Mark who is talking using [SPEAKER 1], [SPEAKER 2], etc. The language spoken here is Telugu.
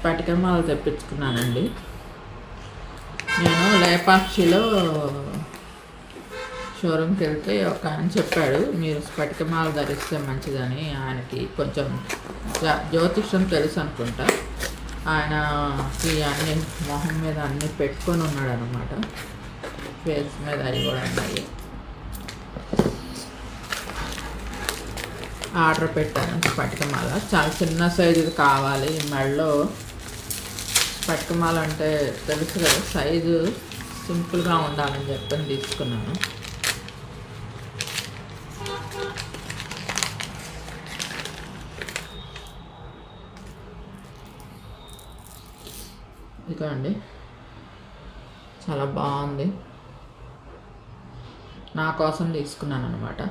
[SPEAKER 1] స్ఫటికమాలు తెప్పించుకున్నానండి. నేను లేపాక్షిలో షోరూమ్కి వెళ్తే ఒక ఆయన చెప్పాడు మీరు స్ఫటికమాల ధరిస్తే మంచిదని ఆయనకి కొంచెం జ్యోతిష్యం తెలుసు అనుకుంటా. ఆయనకి అన్ని మొహం మీద అన్ని పెట్టుకొని ఉన్నాడు అనమాట ఫేస్ మీద అవి కూడా ఉన్నాయి. ఆర్డర్ పెట్టాను స్ఫటికమాల చాలా చిన్న సైజుది కావాలి. మెడలో స్ఫటికమాల తెలుసు కదా సైజు సింపుల్గా ఉండాలని చెప్పని తీసుకున్నాను. ఇదిగో అండి చాలా బాగుంది. నా కోసం తీసుకున్నాను అనమాట